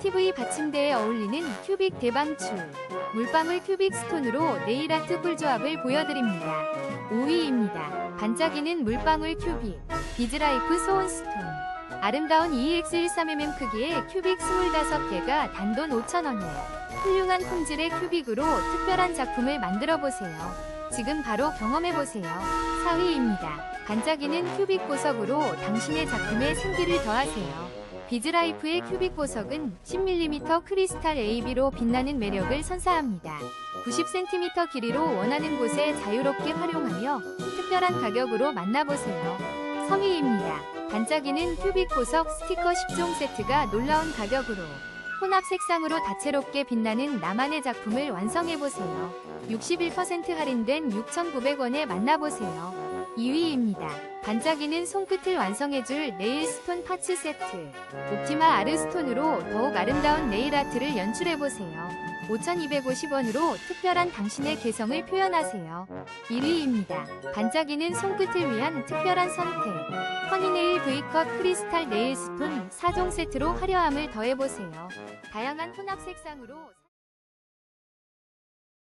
TV 받침대에 어울리는 큐빅 대방출. 물방울 큐빅 스톤으로 네일 아트 꿀조합을 보여드립니다. 5위입니다. 반짝이는 물방울 큐빅. 비즈라이프 소원 스톤. 아름다운 E EX13mm 크기의 큐빅 25개가 단돈 5,000원에 훌륭한 품질의 큐빅으로 특별한 작품을 만들어 보세요. 지금 바로 경험해 보세요. 4위입니다. 반짝이는 큐빅 보석으로 당신의 작품에 생기를 더하세요. 비즈라이프의 큐빅 보석은 10mm 크리스탈 AB로 빛나는 매력을 선사합니다. 90cm 길이로 원하는 곳에 자유롭게 활용하며 특별한 가격으로 만나보세요. 3위입니다. 반짝이는 큐빅 보석 스티커 10종 세트가 놀라운 가격으로 혼합 색상으로 다채롭게 빛나는 나만의 작품을 완성해보세요. 61% 할인된 6,900원에 만나보세요. 2위입니다. 반짝이는 손끝을 완성해줄 네일 스톤 파츠 세트. 옵티마 아르스톤으로 더욱 아름다운 네일 아트를 연출해보세요. 5,250원으로 특별한 당신의 개성을 표현하세요. 1위입니다. 반짝이는 손끝을 위한 특별한 선택. 허니네일 V컷 크리스탈 네일 스톤 4종 세트로 화려함을 더해보세요. 다양한 혼합 색상으로